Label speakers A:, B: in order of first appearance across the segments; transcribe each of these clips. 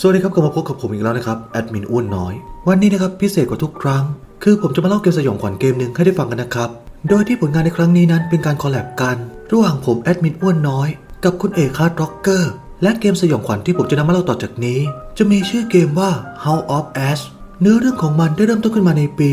A: สวัสดีครับกลับมาพบกับผมอีกแล้วนะครับแอดมินอ้วนน้อย วันนี้นะครับพิเศษกว่าทุกครั้ง คือผมจะมาเล่าเกมสยองขวัญเกมหนึ่งให้ได้ฟังกันนะครับ โดยที่ผลงานในครั้งนี้นั้นเป็นการคอลแลบกัน ระหว่างผมแอดมินอ้วนน้อย กับคุณเอกคาร์ดร็อกเกอร์และเกมสยองขวัญที่ผมจะนำมาเล่าต่อจากนี้ จะมีชื่อเกมว่า House of Ash เนื้อเรื่องของมันได้เริ่มต้นขึ้นมาในปี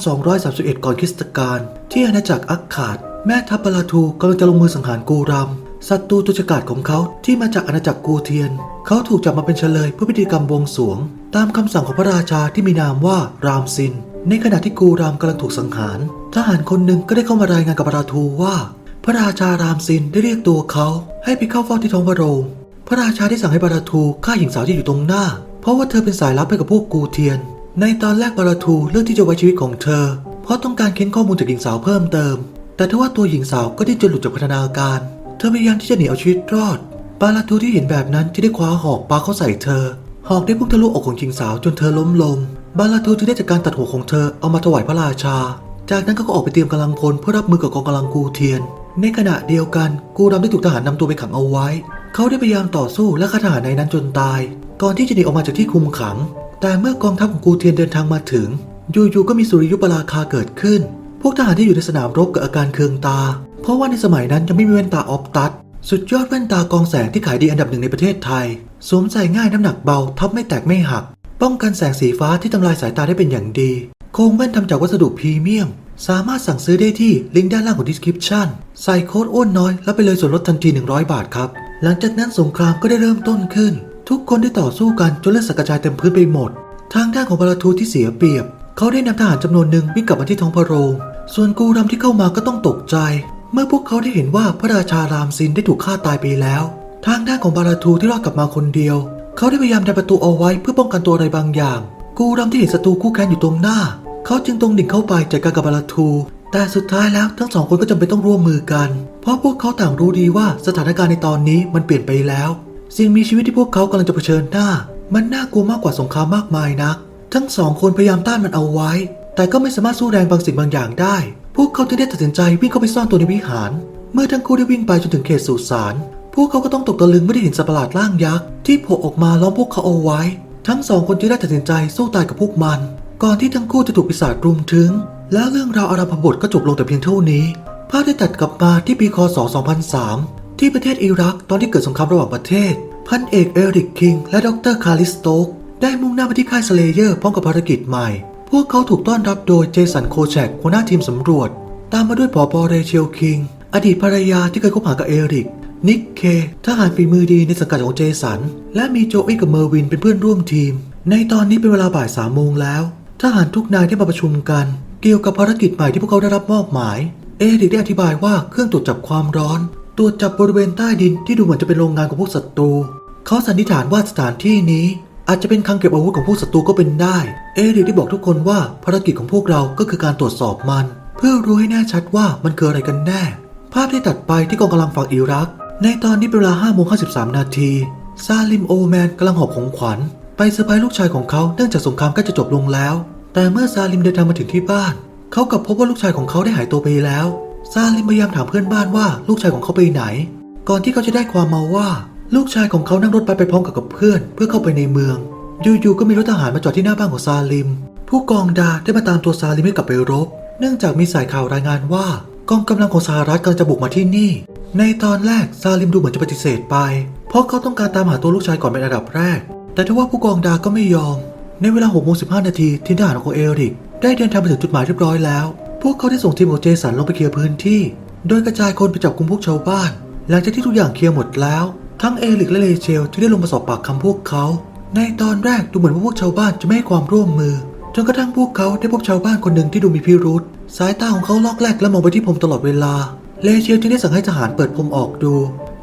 A: 2231 ก่อนคริสตกาลที่อาณาจักรอักขาด แม่ทัพบาลาทูกำลังจะลงมือสังหารกูรัม ศัตรูตุจกาศของเขาที่มาจากอาณาจักรกูเทียน เขาถูกจับมาเป็นเฉลยเพื่อพิธีกรรมบวงสวง ตามคำสั่งของพระราชาที่มีนามว่ารามซิน ในขณะที่กูรามกำลังถูกสังหาร ทหารคนหนึ่งก็ได้เข้ามารายงานกับระราทูว่า พระราชารามซินได้เรียกตัวเขา ให้ไปเข้าเฝ้าที่ท้องพระโรงพระราชาได้สั่งให้บาราทูฆ่าหญิงสาวที่อยู่ตรงหน้า เพราะว่าเธอเป็นสายลับให้กับพวกกูเทียน ในตอนแรกบาราทูเลือกที่จะไว้ชีวิตของเธอ เพราะต้องการเค้นข้อมูลจากหญิงสาวเพิ่มเติม แต่ทว่าตัวหญิงสาวก็ได้จนหลุดจากพัฒนาการ เธอพยายามที่จะหนีเอาชีวิตรอดบาราทูที่เห็นแบบนั้นจะได้คว้าหอกปาเข้าใส่เธอ หอกได้พุ่งทะลุอกของหญิงสาวจนเธอล้มลง บาราทูจึงได้จัดการตัดหัวของเธอเอามาถวายพระราชา จากนั้นก็ออกไปเตรียมกำลังพลเพื่อรับมือกับกองกำลังกูเทียน ในขณะเดียวกันกูรำได้ถูกทหารนำตัวไปขังเอาไว้ เขาได้พยายามต่อสู้และฆ่าทหารในนั้นจนตาย ก่อนที่จะหนีออกมาจากที่คุมขัง แต่เมื่อกองทัพของกูเทียนเดินทางมาถึงอยู่ๆก็มีสุริยุปราคาเกิดขึ้น พวกทหารที่อยู่ในสนามรบเกิดอาการเคืองตา เพราะว่าในสมัยนั้นยังไม่มีแว่นตาออฟตัสสุดยอดแว่นตากองแสงที่ขายดีอันดับหนึ่งในประเทศไทย สวมใส่ง่ายน้ำหนักเบาทับไม่แตกไม่หัก ป้องกันแสงสีฟ้าที่ทำลายสายตาได้เป็นอย่างดี โครงแว่นทำจากวัสดุพรีเมียม สามารถสั่งซื้อได้ที่ลิงก์ด้านล่างของ description ใส่โค้ดอ้วนน้อยแล้วไปเลยส่วนลดทันที 100 บาทครับ หลังจากนั้นสงครามก็ได้เริ่มต้นขึ้น ทุกคนได้ต่อสู้กันจนเลือดสกกระจายเต็มพื้นไปหมด ทางด้านของบาราทูที่เสียเปรียบ เขาได้นำทหารจำนวนหนึ่งวิ่งกลับมาที่ท้องพระโรง ส่วนกูรำที่เข้ามาก็ต้องตกใจ เมื่อพวกเขาได้เห็นว่าพระราชารามซินได้ถูกฆ่าตายไปแล้ว ทางด้านของบาราทูที่รอดกลับมาคนเดียว เขาได้พยายามดันประตูเอาไว้เพื่อป้องกันตัวอะไรบางอย่าง กูรำที่เห็นศัตรูคู่แข่งอยู่ตรงหน้า เขาจึงตรงดิ่งเข้าไปจัดการกับบาราทู แต่สุดท้ายแล้วทั้งสองคนก็จำเป็นต้องร่วมมือกัน เพราะพวกเขาต่างรู้ดีว่าสถานการณ์ในตอนนี้มันเปลี่ยนไปแล้ว สิ่งมีชีวิตที่พวกเขากำลังจะเผชิญหน้า มันน่ากลัวมากกว่าสงครามมากมายนัก ทั้งสองคนพยายามต้านมันเอาไว้ แต่ก็ไม่สามารถสู้แรงบางสิ่งบางอย่างได้ วกเขาจึงได้ตัดสินใจวิ่งเข้าไปซ่อนตัวในวิหาร เมื่อทั้งคู่ได้วิ่งไปจนถึงเขตสุสาน พวกเขาก็ต้องตกตะลึงเมื่อได้เห็นสัตว์ประหลาดร่างยักษ์ที่โผล่ออกมาล้อมพวกเขาเอาไว้ ทั้งสองคนจึงได้ตัดสินใจสู้ตายกับพวกมัน ก่อนที่ทั้งคู่จะถูกปีศาจรุมถึง แล้วเรื่องราวอารัมพบทก็จบลงแต่เพียงเท่านี้ ภาพได้ตัดกลับมาที่ปีคศ 2003 ที่ประเทศอิรักตอนที่เกิดสงครามระหว่างประเทศ พันเอกเอริกคิงและดรคาริสโตกได้มุ่งหน้าไปที่ค่ายสเลเยอร์พร้อมกับภารกิจใหม่ พวกเขาถูกต้อนรับโดยเจสันโคแชกหัวหน้าทีมสำรวจ ตามมาด้วยผอปอเรเชลคิง อดีตภรรยาที่เคยคบหากับเอริก นิกเค ทหารฝีมือดีในสังกัดของเจสัน และมีโจอี้กับเมอร์วินเป็นเพื่อนร่วมทีม ในตอนนี้เป็นเวลาบ่ายสามโมงแล้ว ทหารทุกนายได้มาประชุมกัน เกี่ยวกับภารกิจใหม่ที่พวกเขาได้รับมอบหมาย เอริกได้อธิบายว่าเครื่องตรวจจับความร้อน ตรวจจับบริเวณใต้ดินที่ดูเหมือนจะเป็นโรงงานของพวกศัตรู เขาสันนิษฐานว่าสถานที่นี้ อาจจะเป็นคลังเก็บอาวุธของพวกศัตรูก็เป็นได้ เอริกได้บอกทุกคนว่าภารกิจของพวกเราก็คือการตรวจสอบมัน เพื่อรู้ให้แน่ชัดว่ามันคืออะไรกันแน่ ภาพที่ตัดไปที่กองกำลังฝั่งอิรัก ในตอนนี้เป็นเวลา5โมง53 นาที ซาลิมโอแมนกำลังหอบของขวัญ ไปเซอร์ไพรส์ลูกชายของเขาเนื่องจากสงครามใกล้จะจบลงแล้ว แต่เมื่อซาลิมเดินทางมาถึงที่บ้าน เขากลับพบว่าลูกชายของเขาได้หายตัวไปแล้ว ซาลิมพยายามถามเพื่อนบ้านว่าลูกชายของเขาไปไหน ก่อนที่เขาจะได้ความมาว่า ลูกชายของเขานั่งรถไปไปพร้อมกับกับเพื่อน เพื่อเข้าไปในเมือง อยู่ๆก็มีรถทหารมาจอดที่หน้าบ้านของซาลิม ผู้กองดาได้มาตามตัวซาลิมให้กลับไปรบ เนื่องจากมีสายข่าวรายงานว่ากองกำลังของสหรัฐกำลังจะบุกมาที่นี่ ในตอนแรกซาลิมดูเหมือนจะปฏิเสธไป เพราะเขาต้องการตามหาตัวลูกชายก่อนเป็นอันดับแรก แต่ทว่าผู้กองดาก็ไม่ยอม ในเวลา6โมง15นาทีทีมทหารของเอริก ได้เดินทางไปถึงจุดหมายเรียบร้อยแล้ว พวกเขาได้ส่งทีมของเจสันลงไปเคลียร์พื้นที่ โดยกระจายคนไปจับกลุ่มพวกชาวบ้าน หลังจากที่ทุกอย่างเคลียร์หมดแล้ว ทั้งเอริกและเลเชลที่ได้ลงมาสอบปากคำพวกเขา ในตอนแรกดูเหมือนว่าพวกชาวบ้านจะไม่ให้ความร่วมมือ จนกระทั่งพวกเขาได้พบชาวบ้านคนหนึ่งที่ดูมีพิรุษสายตาของเขาลอกแลกและมองไปที่ผมตลอดเวลา เลเชลจึงได้สั่งให้ทหารเปิดผมออกดู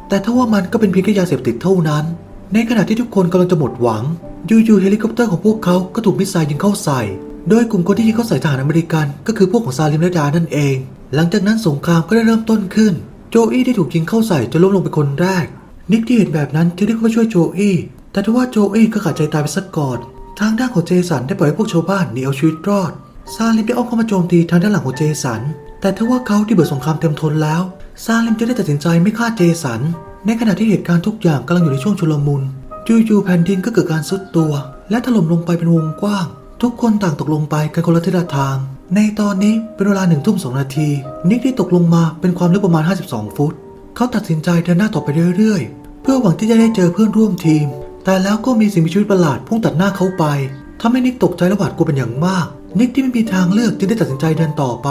A: แต่ถ้าว่ามันก็เป็นเพียงแค่ยาเสพติดเท่านั้น ในขณะที่ทุกคนกำลังจะหมดหวังอยู่ๆเฮลิคอปเตอร์ของพวกเขาก็ถูกมิสไซล์ยิงเข้าใส่ โดยกลุ่มคนที่ยิงเข้าใส่ทหารอเมริกัน ก็คือพวกของซาลิมและดานั่นเอง หลังจากนั้นสงครามก็ได้เริ่มต้นขึ้น โจอี้ได้ถูกยิงเข้าใส่จนล้มลงเป็นคนแรก นิกที่เห็นแบบนั้นจึงได้เข้าไปช่วยโจอี้แต่ทว่าโจอี้ก็ขาดใจตายไปซะก่อน ทางด้านของเจสันได้ปล่อยให้พวกชาวบ้านหนีเอาชีวิตรอด ซาลิมได้อ้อมเข้ามาโจมตีทางด้านหลังของเจสัน แต่ทว่าเขาที่เบื่อสงครามเต็มทนแล้ว ซาลิมจะได้ตัดสินใจไม่ฆ่าเจสัน ในขณะที่เหตุการณ์ทุกอย่างกำลังอยู่ในช่วงชุลมุนจู่ๆแผ่นดินก็เกิดการซุดตัว และถล่มลงไปเป็นวงกว้าง ทุกคนต่างตกลงไปกันคนละทิศละทาง ในตอนนี้เป็นเวลาหนึ่งทุ่มสองนาที นิกได้ตกลงมาเป็นความลึกประมาณ 52 ฟุต เขาตัดสินใจเดินหน้าต่อไปเรื่อยๆ พื่อหวังที่จะได้เจอเพื่อนร่วมทีม แต่แล้วก็มีสิ่งมีชีวิตประหลาดพุ่งตัดหน้าเขาไปทำให้นิกตกใจและหวาดกลัวเป็นอย่างมาก นิกที่ไม่มีทางเลือกจึงได้ตัดสินใจเดินต่อไป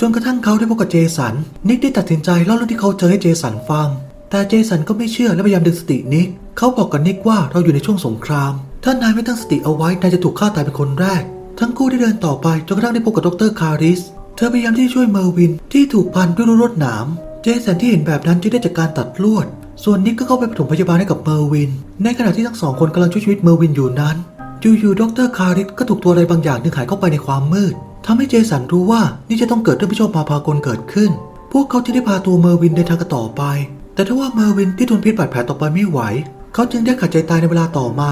A: จนกระทั่งเขาได้พบกับเจสัน นิกได้ตัดสินใจเล่าเรื่องที่เขาเจอให้เจสันฟัง แต่เจสันก็ไม่เชื่อและพยายามดึงสตินิก เขาบอกกับนิกว่าเราอยู่ในช่วงสงคราม ถ้านายไม่ตั้งสติเอาไว้นายจะถูกฆ่าตายเป็นคนแรก ทั้งคู่ได้เดินต่อไปจนกระทั่งได้พบกับดรคาริส เธอพยายามที่จะช่วยเมอร์วินที่ถูกพันด้วยรวดหนาม เจสันที่เห็นแบบนั้นจึงได้จัดการตัดลวด ส่วนนิกก็เข้าไปปฐมพยาบาลให้กับเมอร์วิน ในขณะที่ทั้งสองคนกำลังช่วยชีวิตเมอร์วินอยู่นั้นอยู่ๆดรคาริสก็ถูกตัวอะไรบางอย่างดึงหายเข้าไปในความมืดทำให้เจสันรู้ว่านี่จะต้องเกิดเรื่องไม่ชอบมาพากลเกิดขึ้น พวกเขาจึงได้พาตัวเมอร์วินเดินทางกันต่อไป แต่ถ้าว่าเมอร์วินที่ทนพิษบาดแผลต่อไปไม่ไหว เขาจึงได้ขาดใจตายในเวลาต่อมา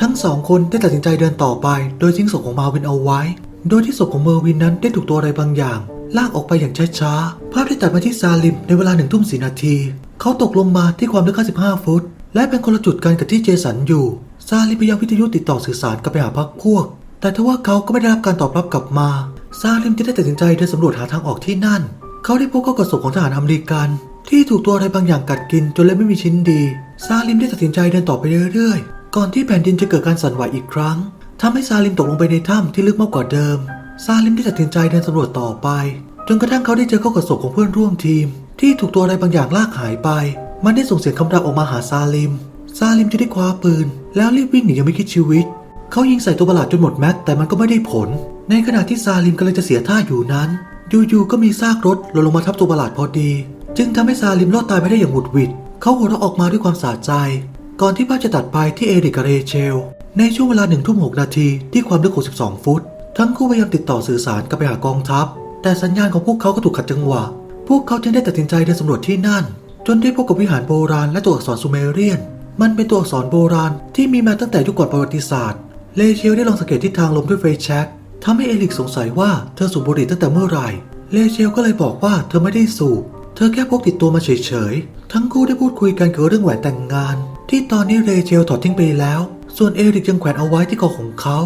A: ทั้งสองคนได้ตัดสินใจเดินต่อไป โดยทิ้งศพของมาวินเอาไว้ โดยที่ศพของเมอร์วินนั้นได้ถูกตัวอะไรบางอย่างลากออกไปอย่างช้าๆ ภาพที่ตัดมาที่ซาลิมในเวลาหนึ่งทุ่มสีนาที เขาตกลงมาที่ความลึก 55 ฟุต และเป็นคนละจุดกันกับที่เจสันอยู่ ซาลิมพยายามวิทยุติดต่อสื่อสารกับไปหาพักพวก แต่ทว่าเขาก็ไม่ได้รับการตอบรับกลับมา ซาลิมจึงได้ตัดสินใจเดินสำรวจหาทางออกที่นั่น เขาได้พบเข้ากับศพของทหารอเมริกัน ที่ถูกตัวอะไรบางอย่างกัดกินจนเล็บไม่มีชิ้นดี ซาลิมได้ตัดสินใจเดินต่อไปเรื่อยๆ ก่อนที่แผ่นดินจะเกิดการสั่นไหวอีกครั้งทำให้ซาลิมตกลงไปในถ้ำที่ลึกมากกว่าเดิม ซาลิมได้ตัดสินใจเดินสำรวจต่อไป จนกระทั่งเขาได้เจอเข้ากับศพของเพื่อนร่วมทีม ที่ถูกตัวอะไรบางอย่างลากหายไป มันได้ส่งเสียงคำรามออกมาหาซาลิม ซาลิมจะได้คว้าปืน แล้วรีบวิ่งหนียังไม่คิดชีวิต เขายิงใส่ตัวประหลาดจนหมดแม็กแต่มันก็ไม่ได้ผล ในขณะที่ซาลิมกำลังจะเสียท่าอยู่นั้น อยู่ๆก็มีซากรถหล่นลงมาทับตัวประหลาดพอดี จึงทำให้ซาลิมรอดตายไปได้อย่างหวุดหวิด เขาหัวเราะออกมาด้วยความสะใจ ก่อนที่ภาพจะตัดไปที่เอริกกับเรเชล ในช่วงเวลาหนึ่งทุ่มหกนาทีที่ความลึก62 ฟุต ทั้งคู่พยายามติดต่อสื่อสารกับไปหากองทัพ แต่สัญญาณของพวกเขาก็ถูกขัดจังหวะ พวกเขาจึงได้ตัดสินใจเดินสำรวจที่นั่น จนได้พบกับวิหารโบราณและตัวอักษรซูเมเรียน มันเป็นตัวอักษรโบราณที่มีมาตั้งแต่ยุคก่อนประวัติศาสตร์ เลเชลได้ลองสังเกตทิศทางลมด้วยไฟแช็กทำให้เอลิกสงสัยว่าเธอสูบบุหรี่ตั้งแต่เมื่อไหร่ เลเชลก็เลยบอกว่าเธอไม่ได้สูบ เธอแค่พกติดตัวมาเฉยๆ ทั้งคู่ได้พูดคุยกันเกี่ยวกับเรื่องแหวนแต่งงาน ที่ตอนนี้เรเชลถอดทิ้งไปแล้ว ส่วนเอริกยังแขวนเอาไว้ที่คอของเขา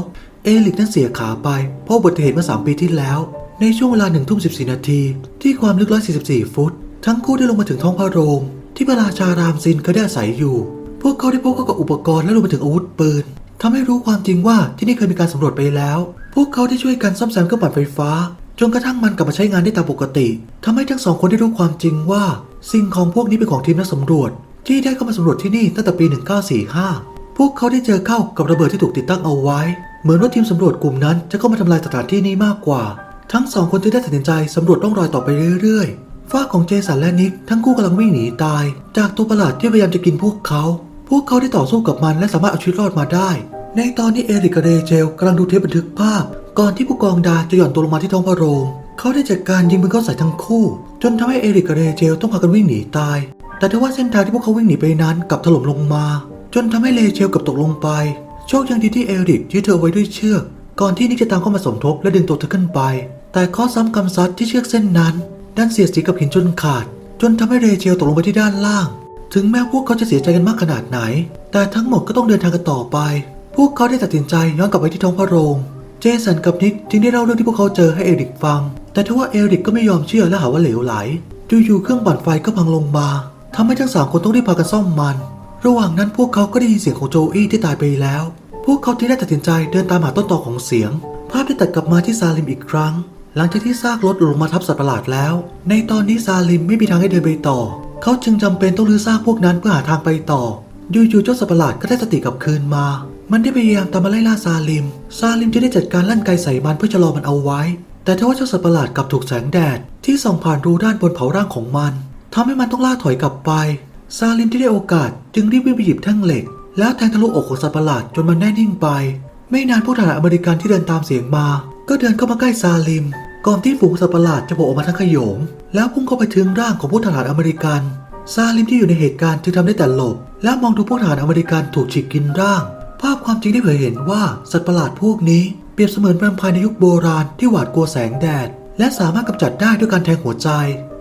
A: เอลิกนั้นเสียขาไปเพราะอุบัติเหตุเมื่อ3ปีที่แล้ว ในช่วงเวลา1ทุ่ม14นาทีที่ความลึก144ฟุต ทั้งคู่ได้ลงมาถึงท้องพระโรง ที่พระราชารามซินเคยได้อาศัยอยู่ พวกเขาได้พบเข้ากับอุปกรณ์และรวมไปถึงอาวุธปืนทำให้รู้ความจริงว่าที่นี่เคยมีการสำรวจไปแล้ว พวกเขาได้ช่วยกันซ่อมแซมเครื่องปั่นไฟฟ้า จนกระทั่งมันกลับมาใช้งานได้ตามปกติทำให้ทั้งสองคนได้รู้ความจริงว่า สิ่งของพวกนี้เป็นของทีมนักสำรวจ ที่ได้เข้ามาสำรวจที่นี่ตั้งแต่ปี 1945 พวกเขาได้เจอเข้ากับระเบิดที่ถูกติดตั้งเอาไว้ เหมือนว่าทีมสำรวจกลุ่มนั้นจะเข้ามาทำลายสถานที่นี้มากกว่า ทั้งสองคนจึงได้ตัดสินใจสำรวจร่องรอยต่อไปเรื่อยๆฝ้าของเจสันและนิกทั้งคู่กำลังวิ่งหนีตาย จากตัวประหลาดที่พยายามจะกินพวกเขา พวกเขาได้ต่อสู้กับมันและสามารถเอาชีวิตรอดมาได้ ในตอนนี้เอริกกับเรเชลกำลังดูเทปบันทึกภาพ ก่อนที่ผู้กองดาจะหย่อนตัวลงมาที่ท้องพระโรงเขาได้จัดการยิงปืนเข้าใส่ทั้งคู่ จนทำให้เอริกกับเรเชลต้องพากันวิ่งหนีตาย แต่ทว่าเส้นทางที่พวกเขาวิ่งหนีไปนั้นกลับถล่มลงมา จนทำให้เรเชลกับตกลงไป โชคยังดีที่เอริกยืดเธอไว้ด้วยเชือก ก่อนที่นิกจะตามเข้ามาสมทบและดึงตัวเธอขึ้นไป แต่ข้อซ้ำกำซัดที่เชือกเส้นนั้นดันเสียดสีกับหินจนขาด จนทำให้เรเชลตกลงไปที่ด้านล่าง ถึงแม้พวกเขาจะเสียใจกันมากขนาดไหน แต่ทั้งหมดก็ต้องเดินทางกันต่อไป พวกเขาได้ตัดสินใจย้อนกลับไปที่ท้องพระโรง เจสันกับนิกจึงได้เล่าเรื่องที่พวกเขาเจอให้เอริกฟัง แต่ทว่าเอริกก็ไม่ยอมเชื่อและหาว่าเหลวไหลอยู่ๆเครื่องปั่นไฟก็พังลงมาทำให้ทั้งสามคนต้องรีบพากันซ่อมมัน ระหว่างนั้นพวกเขาก็ได้ยินเสียงของโจอี้ที่ตายไปแล้ว พวกเขาจึงได้ตัดสินใจเดินตามหาต้นตอของเสียง ภาพได้ตัดกลับมาที่ซาลิมอีกครั้ง หลังจากที่ซากรถหลงมาทับสัตว์ประหลาดแล้ว ในตอนนี้ซาลิมไม่มีทางให้เดินไปต่อ เขาจึงจำเป็นต้องลื้อซากพวกนั้นเพื่อหาทางไปต่ออยู่ๆเจ้าสัตว์ประหลาดก็ได้สติกลับคืนมา มันได้พยายามตามมาไล่ล่าซาลิม ซาลิมจะได้จัดการลั่นไกใส่มันเพื่อชะลอมันเอาไว้ แต่ทว่าเจ้าสัตว์ประหลาดกลับถูกแสงแดด ที่ส่องผ่านรูด้านบนเผาร่างของมันทำให้มันต้องล่าถอยกลับไป ซาลิมที่ได้โอกาสจึงรีบวิ่งไปหยิบแท่งเหล็ก แล้วแทงทะลุอกของสัตว์ประหลาดจนมันแน่นิ่งไป ไม่นานพวกทหารอเมริกันที่เดินตามเสียงมา ก็เดินเข้ามาใกล้ซาลิม ก่อนที่ฝูงสัตว์ประหลาดจะโผล่ออกมาทั้งขโยง แล้วพุ่งเข้าไปถึงร่างของพวกทหารอเมริกัน ซาลิมที่อยู่ในเหตุการณ์จึงทำได้แต่หลบ และมองดูพวกทหารอเมริกันถูกฉีกกินร่าง ภาพความจริงได้เผยเห็นว่าสัตว์ประหลาดพวกนี้เปรียบเสมือนแวมไพร์ในยุคโบราณที่หวาดกลัวแสงแดด และสามารถกำจัดได้ด้วยการแทงหัวใจ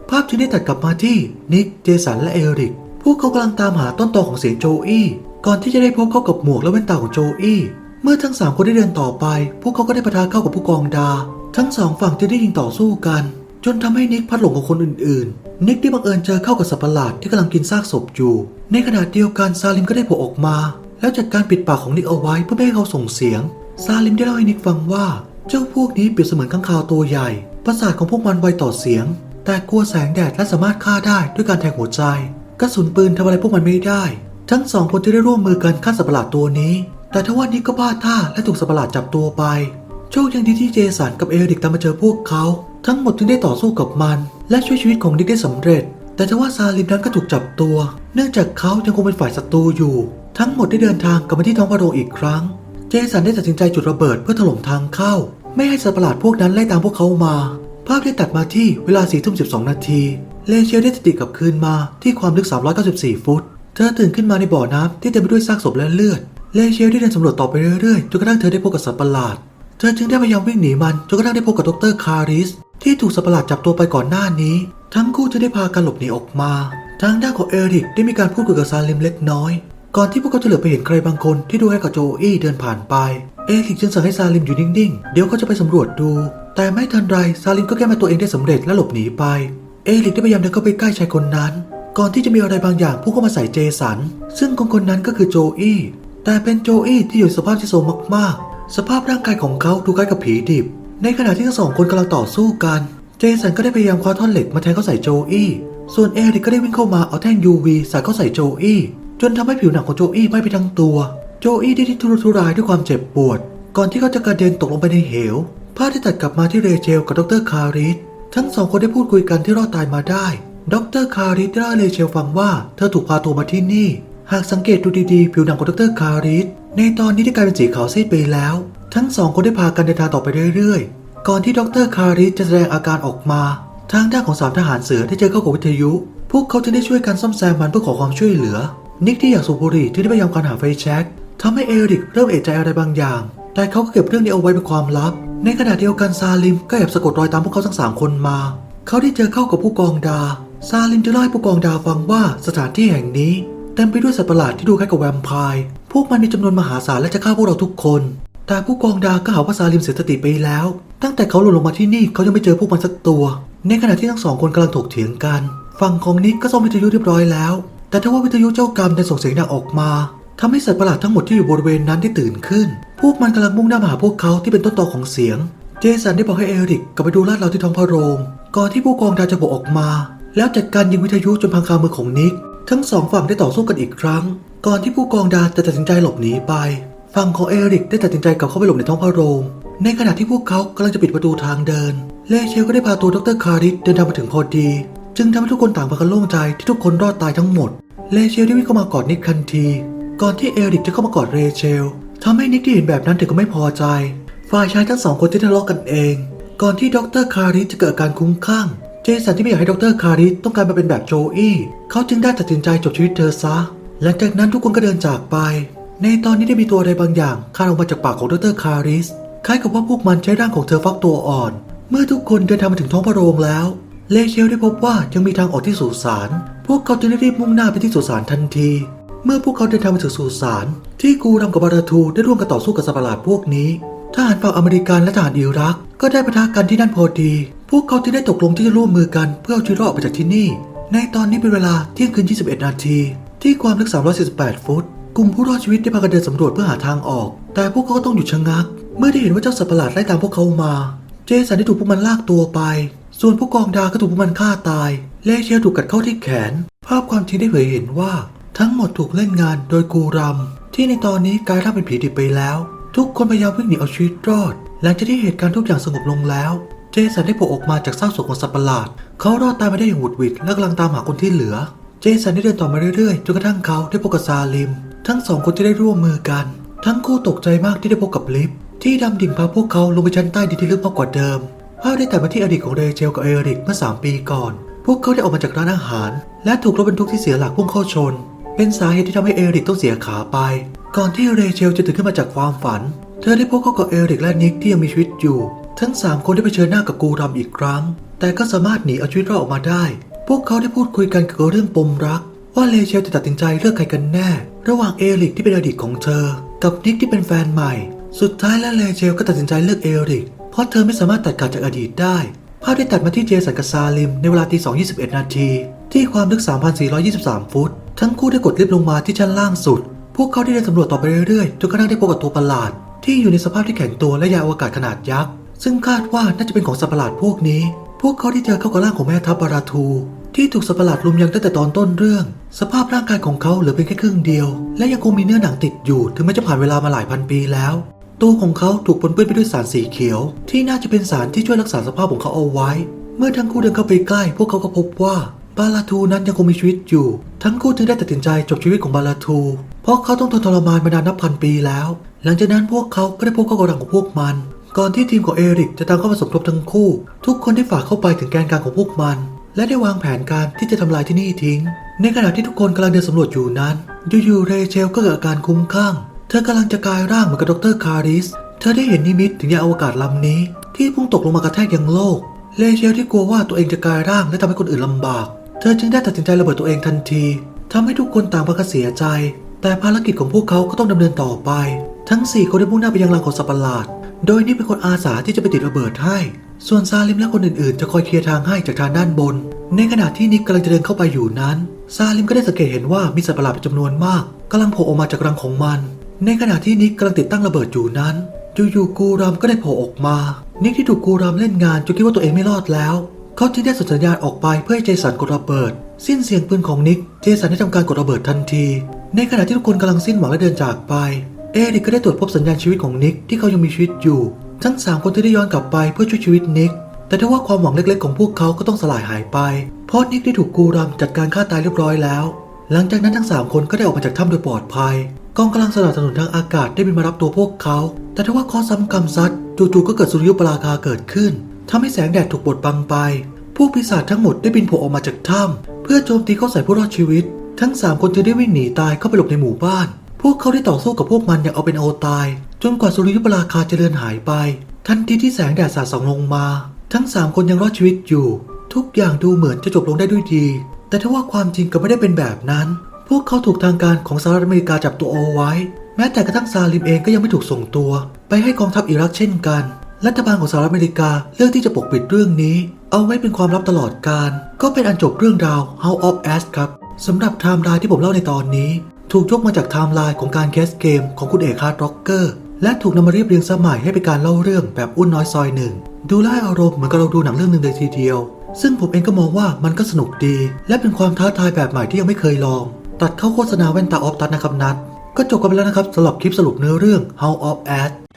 A: ภาพจึงได้ตัดกลับมาที่นิก เจสัน และเอริก พวกเขากำลังตามหาต้นตอของเสียงโจอี้ ก่อนที่จะได้พบเข้ากับหมวกและแว่นตาของโจอี้ เมื่อทั้งสามคนได้เดินต่อไป พวกเขาก็ได้ปะทะเข้ากับผู้กองดา ทั้งสองฝั่งจะได้ยิงต่อสู้กัน จนทำให้นิกพัดหลงกับคนอื่นๆ นิกได้บังเอิญเจอเข้ากับสัตว์ประหลาดที่กำลังกินซากศพอยู่ ในขณะเดียวกันซาลิมก็ได้โผล่ออกมา แล้วจัดการปิดปากของนิกเอาไว้เพื่อไม่ให้เขาส่งเสียง ซาลิมได้เล่าให้นิกฟังว่า เจ้าพวกนี้เปรียบเสมือนข้างคาวตัวใหญ่ ประสาทของพวกมันไวต่อเสียง แต่กลัวแสงแดดและสามารถฆ่าได้ด้วยการแทงหัวใจ กระสุนปืนทำอะไรพวกมันไม่ได้ ทั้งสองคนจะได้ร่วมมือกันฆ่าสัตว์ประหลาดตัวนี้ แต่ทว่านิกก็พลาดท่าและถูกสัตว์ประหลาดจับตัวไป โชคยังดีที่เจสันกับเอริกตามมาเจอพวกเขา ทั้งหมดจึงได้ต่อสู้กับมัน และช่วยชีวิตของนิกได้สำเร็จ แต่ทว่าซาลิมนั้นก็ถูกจับตัว เนื่องจากเขายังคงเป็นฝ่ายศัตรูอยู่ ทั้งหมดได้เดินทางกลับมาที่ท้องพระโรงอีกครั้ง เจสันได้ตัดสินใจจุดระเบิดเพื่อถล่มทางเข้า ไม่ให้สัตว์ประหลาดพวกนั้นไล่ตามพวกเขามา ภาพได้ตัดมาที่เวลา4ทุ่ม12 นาทีเลเชลได้สติกลับคืนมาที่ความลึก 394 ฟุต เธอตื่นขึ้นมาในบ่อน้ำที่เต็มไปด้วยซากศพและเลือด เลเชลได้เดินสำรวจต่อไปเรื่อยๆ จนกระทั่งเธอได้พบกับสัตว์ประหลาด เธอจึงได้พยายามวิ่งหนีมัน จนกระทั่งได้พบกับดรคาริส ที่ถูกสัตว์ประหลาดจับตัวไปก่อนหน้านี้ ทั้งคู่จะได้พากันหลบหนีออกมา ทางด้านของเอริกได้มีการพูดคุยกับซาลิมเล็กน้อย ก่อนที่พวกเขาจะเหลือไปเห็นใครบางคนที่ดูให้กับโจอี้เดินผ่านไป เอริกจึงสั่งให้ซาลิมอยู่นิ่งๆ เดี๋ยวเขาจะไปสำรวจดู แต่ไม่ทันไรซาลิมก็แก้มาตัวเองได้สำเร็จและหลบหนีไป เอริกได้พยายามเดินเข้าไปใกล้ชายคนนั้น ก่อนที่จะมีอะไรบางอย่างพุ่งเข้ามาใส่เจสัน ซึ่งคนคนนั้นก็คือโจอี้ แต่เป็นโจอี้ที่อยู่สภาพที่โทรมมากๆ สภาพร่างกายของเขาดูคล้ายกับผีดิบ ในขณะที่ทั้งสองคนกำลังต่อสู้กัน เจสันก็ได้พยายามคว้าท่อนเหล็กมาแทงเข้าใส่โจอี้ ส่วนเอริกก็ได้วิ่งเข้ามาเอาแท่ง UV ใส่เข้าใส่โจอี้ จนทำให้ผิวหนังของโจอี้ไหม้ไปทั้งตัว โจอี้ได้ที่ทุรนทุรายด้วยความเจ็บปวด ก่อนที่เขาจะกระเด็นตกลงไปในเหว ภาพที่ตัดกลับมาที่เรเชลกับดรคาริส ทั้งสองคนได้พูดคุยกันที่รอดตายมาได้ ดรคาริสได้เล่าให้เรเชลฟังว่าเธอถูกพาตัวมาที่นี่ หากสังเกตดูดีๆ ผิวหนังของดรคาริสในตอนนี้ได้กลายเป็นสีขาวซีดไปแล้ว ทั้งสองคนได้พากันเดินทางต่อไปเรื่อยๆ ก่อนที่ดรคาริสจะแสดงอาการออกมา ทางด้านของสามทหารเสือได้เจอเข้ากับวิทยุ พวกเขาจะได้ช่วยกันซ่อมแซมมันเพื่อขอความช่วยเหลือ นิกที่อยากสูบบุหรี่ที่ได้พยายามการหาไฟแช็กทำให้เอริกเริ่มเอะใจอะไรบางอย่าง แต่เขาก็เก็บเรื่องนี้เอาไว้เป็นความลับ ในขณะเดียวกันซาลิมก็แอบสะกดรอยตามพวกเขาทั้งสามคนมา เขาได้เจอเข้ากับผู้กองดา ซาลิมจะเล่าให้ผู้กองดาฟังว่าสถานที่แห่งนี้ เต็มไปด้วยสัตว์ประหลาดที่ดูคล้ายกับแวมไพร์ พวกมันมีจำนวนมหาศาลและจะฆ่าพวกเราทุกคน แต่ผู้กองดาก็หาว่าซาลิมเสียสติไปแล้ว ตั้งแต่เขาหล่นลงมาที่นี่เขายังไม่เจอพวกมันสักตัว ในขณะที่ทั้งสองคนกำลังถกเถียงกัน ฝั่งของนิกก็ซ่อมวิทยุเรียบร้อยแล้ว แต่ถ้าว่าวิทยุเจ้ากรรมได้ส่งเสียงดังออกมาทำให้สัตว์ประหลาดทั้งหมดที่อยู่บริเวณนั้นได้ตื่นขึ้น พวกมันกำลังมุ่งหน้ามาหาพวกเขาที่เป็นต้นตอของเสียง เจสันได้บอกให้เอริกกลับไปดูลาดเราที่ท้องพระโรง ก่อนที่ผู้กองดาจะโผล่ออกมา แล้วจัดการยิงวิทยุจนพังคามือของนิก ทั้งสองฝั่งได้ต่อสู้กันอีกครั้ง ก่อนที่ผู้กองดาจะตัดสินใจหลบหนีไปฝั่งของเอริกได้ตัดสินใจกลับเข้าไปหลบในท้องพระโรงในขณะที่พวกเขากำลังจะปิดประตูทางเดิน เลเชลก็ได้พาตัวดรคาริสเดินทางมาถึงพอดี จึงทำให้ทุกคนต่างพากันโล่งใจที่ทุกคนรอดตายทั้งหมด เลเชลได้วิ่งเข้ามากอดนิกทันที ก่อนที่เอริกจะเข้ามากอดเรเชลทำให้นิกที่เห็นแบบนั้นถึงก็ไม่พอใจ ฝ่ายชายทั้งสองคนที่ทะเลาะกันเอง ก่อนที่ดรคาริสจะเกิดอาการคุ้มคลั่ง เจสันที่ไม่อยากให้ดรคาริสต้องการมาเป็นแบบโจอี้เขาจึงได้ตัดสินใจจบชีวิตเธอซะ หลังจากนั้นทุกคนก็เดินจากไป ในตอนนี้ได้มีตัวอะไรบางอย่างคานออกมาจากปากของดรคาริสคล้ายกับว่าพวกมันใช้ร่างของเธอฟักตัวอ่อน เมื่อทุกคนเดินทางมาถึงท้องพระโรงแล้ว เลเชลได้พบว่ายังมีทางออกที่สุสานพวกเขาจึงได้รีบมุ่งหน้าไปที่สุสานทันที เมื่อพวกเขาเดินทางมาถึงสุสานที่กูรัมกับบาราทูได้ร่วมกันต่อสู้กับสัตว์ประหลาดพวกนี้ทหารฝั่งอเมริกันและทหารอิรักก็ได้ปะทะกันที่นั่นพอดี วกเขาจึงได้ตกลงที่จะร่วมมือกันเพื่อเอาชีวิตรอดออกไปจากที่นี่ ในตอนนี้เป็นเวลาเที่ยงคืน 21 นาที ที่ความลึก 348 ฟุต กลุ่มผู้รอดชีวิตได้พากันเดินสำรวจเพื่อหาทางออก แต่พวกเขาก็ต้องหยุดชะงัก เมื่อได้เห็นว่าเจ้าสัตว์ประหลาดไล่ตามพวกเขามา เจสันได้ถูกพวกมันลากตัวไป ส่วนผู้กองดาก็ถูกพวกมันฆ่าตายเลเชลถูกกัดเข้าที่แขน ภาพความจริงได้เผยเห็นว่า ทั้งหมดถูกเล่นงานโดยกูรัมที่ในตอนนี้กลายร่างเป็นผีดิบไปแล้ว ทุกคนพยายามวิ่งหนีเอาชีวิตรอด หลังจากที่เหตุการณ์ทุกอย่างสงบลงแล้ว เจสันได้โผล่ออกมาจากซากศพของสัตว์ประหลาด เขารอดตายมาได้อย่างหวุดหวิดและกำลังตามหาคนที่เหลือ เจสันได้เดินต่อมาเรื่อยๆจนกระทั่งเขาได้พบกับซาลิม ทั้งสองคนจะได้ร่วมมือกัน ทั้งคู่ตกใจมากที่ได้พบกับลิฟที่ดำดิ่งพาพวกเขาลงไปชั้นใต้ดินที่ลึกมากกว่าเดิมภาพได้ตัดมาที่อดีตของเรเชลกับเอริกเมื่อ 3 ปีก่อน พวกเขาได้ออกมาจากร้านอาหาร และถูกรถบรรทุกที่เสียหลักพุ่งเข้าชน เป็นสาเหตุที่ทำให้เอริกต้องเสียขาไป ก่อนที่เรเชลจะตื่นขึ้นมาจากความฝัน เธอได้พบเขากับเอริกและนิกที่ยังมีชีวิตอยู่ ทั้ง3คนได้ไปเชิญหน้ากับกูรัมอีกครั้ง แต่ก็สามารถหนีเอาชีวิตรอดออกมาได้ พวกเขาได้พูดคุยกันเกี่ยวกับเรื่องปมรัก ว่าเลเชลจะตัดสินใจเลือกใครกันแน่ ระหว่างเอริกที่เป็นอดีตของเธอ กับนิกที่เป็นแฟนใหม่ สุดท้ายแล้วเลเชลก็ตัดสินใจเลือกเอริก เพราะเธอไม่สามารถตัดขาดจากอดีตได้ ภาพได้ตัดมาที่เจสันกับซาลิมในเวลาตี2.21นาที ที่ความลึก 3,423 ฟุต ทั้งคู่ได้กดลิฟต์ลงมาที่ชั้นล่างสุด พวกเขาได้เดินสำรวจต่อไปเรื่อยๆจนกระทั่งได้พบกับตัวประหลาด ที่อยู่ในสภาพที่แข็งตัวและยานอวกาศขนาดยักษ์ ซึ่งคาดว่าน่าจะเป็นของสัตว์ประหลาดพวกนี้ พวกเขาได้เจอเข้ากับร่างของแม่ทัพบาราทู ที่ถูกสัตว์ประหลาดลุมยังตั้งแต่ตอนต้นเรื่อง สภาพร่างกายของเขาเหลือเพียงแค่ครึ่งเดียว และยังคงมีเนื้อหนังติดอยู่ ถึงแม้จะผ่านเวลามาหลายพันปีแล้ว ตัวของเขาถูกปนเปื้อนไปด้วยสารสีเขียว ที่น่าจะเป็นสารที่ช่วยรักษาสภาพของเขาเอาไว้ เมื่อทั้งคู่เดินเข้าไปใกล้ พวกเขาก็พบว่าบาลาทูนั้นยังคงมีชีวิตอยู่ ทั้งคู่จึงได้ตัดสินใจจบชีวิตของบาลาทู เพราะเขาต้องทนทรมานมานานนับพันปีแล้ว หลังจากนั้นพวกเขาก็ได้พบเข้ากระดังของพวกมัน ก่อนที่ทีมของเอริกจะตามเข้ามาสมทบทั้งคู่ ทุกคนได้ฝากเข้าไปถึงแกนกลางของพวกมัน และได้วางแผนการที่จะทำลายที่นี่ทิ้ง ในขณะที่ทุกคนกำลังเดินสำรวจอยู่นั้นอยู่ๆเรเชลก็เกิดอาการคุ้มคลั่งเธอกำลังจะกลายร่างเหมือนกับดรคาริส เธอได้เห็นนิมิตถึงยานอวกาศลำนี้ ที่พุ่งตกลงมากระแทกยังโลก เลเชลที่กลัวว่าตัวเองจะกลายร่างและทำให้คนอื่นลำบาก เธอจึงได้ตัดสินใจระเบิดตัวเองทันทีทำให้ทุกคนต่างพากันเสียใจ แต่ภารกิจของพวกเขาก็ต้องดำเนินต่อไป ทั้งสี่คนได้มุ่งหน้าไปยังรังของสัตว์ประหลาด โดยนี่เป็นคนอาสาที่จะไปติดระเบิดให้ ส่วนซาลิมและคนอื่นๆ จะคอยเคลียร์ทางให้จากทางด้านบน ในขณะที่นิกกำลังจะเดินเข้าไปอยู่นั้น ซาลิมก็ได้สังเกตเห็นว่ามีสัตว์ประหลาดเป็นจำนวนมากกำลังโผล่ออกมาจากรังของมัน ในขณะที่นิกกำลังติดตั้งระเบิดอยู่นั้นอยู่ๆกูรามก็ได้โผล่ออกมา นิกที่ถูกกูรามเล่นงานจนคิดว่าตัวเองไม่รอดแล้ว เขาจึงได้ส่งสัญญาณออกไปเพื่อให้เจสันกดระเบิด สิ้นเสียงปืนของนิก เจสันได้ทำการกดระเบิดทันที ในขณะที่ทุกคนกำลังสิ้นหวังและเดินจากไป เอริกก็ได้ตรวจพบสัญญาณชีวิตของนิกที่เขายังมีชีวิตอยู่ ทั้งสามคนที่ได้ย้อนกลับไปเพื่อช่วยชีวิตนิก แต่ทว่าความหวังเล็กๆของพวกเขาก็ต้องสลายหายไป เพราะนิกได้ถูกกูรามจัดการฆ่าตายเรียบร้อยแล้ว หลังจากนั้นทั้งสามคนก็ได้ออกมาจากถ้ำโดยปลอดภัย กองกำลังสนับสนุนทางอากาศได้บินมารับตัวพวกเขา แต่ทว่าข้อซ้ำกรรมซัดจู่ๆก็เกิดสุริยุปราคาเกิดขึ้นทำให้แสงแดดถูกบดบังไป พวกปีศาจทั้งหมดได้บินโผล่ออกมาจากถ้ำเพื่อโจมตีเข้าใส่ผู้รอดชีวิต ทั้งสามคนจึงได้วิ่งหนีตายเข้าไปหลบในหมู่บ้าน พวกเขาได้ต่อสู้กับพวกมันอย่างเอาเป็นเอาตาย จนกว่าสุริยุปราคาจะเลือนหายไป ทันทีที่แสงแดดสาดส่องลงมา ทั้งสามคนยังรอดชีวิตอยู่ ทุกอย่างดูเหมือนจะจบลงได้ด้วยดี แต่ทว่าความจริงก็ไม่ได้เป็นแบบนั้น พวกเขาถูกทางการของสหรัฐอเมริกาจับตัวเอาไว้ แม้แต่กระทั่งซาลิมเองก็ยังไม่ถูกส่งตัว ไปให้กองทัพอิรักเช่นกันรัฐบาลของสหรัฐอเมริกาเลือกที่จะปกปิดเรื่องนี้ เอาไว้เป็นความลับตลอดการ ก็เป็นอันจบเรื่องราว House of Ash ครับสำหรับไทม์ไลน์ที่ผมเล่าในตอนนี้ ถูกยกมาจากไทม์ไลน์ของการแคสเกมของคุณเอกฮาร์ดร็อกเกอร์และถูกนำมาเรียบเรียงสมัยให้เป็นการเล่าเรื่องแบบอุ้นน้อยซอยหนึ่งดูแลวให้อารมณ์เหมือนกับเราดูหนังเรื่องหนึ่งเลยทีเดียว ซึ่งผมเองก็มองว่ามันก็สนุกดี และเป็นความท้าทายแบบใหม่ที่ยังไม่เคยลอง ตัดเข้าโฆษณาแว่นตาออฟตัดนะครับนัดก็จบกันไปแล้วนะครับสำหรับคลิปสรุปเนื้อเรื่อง how of Ash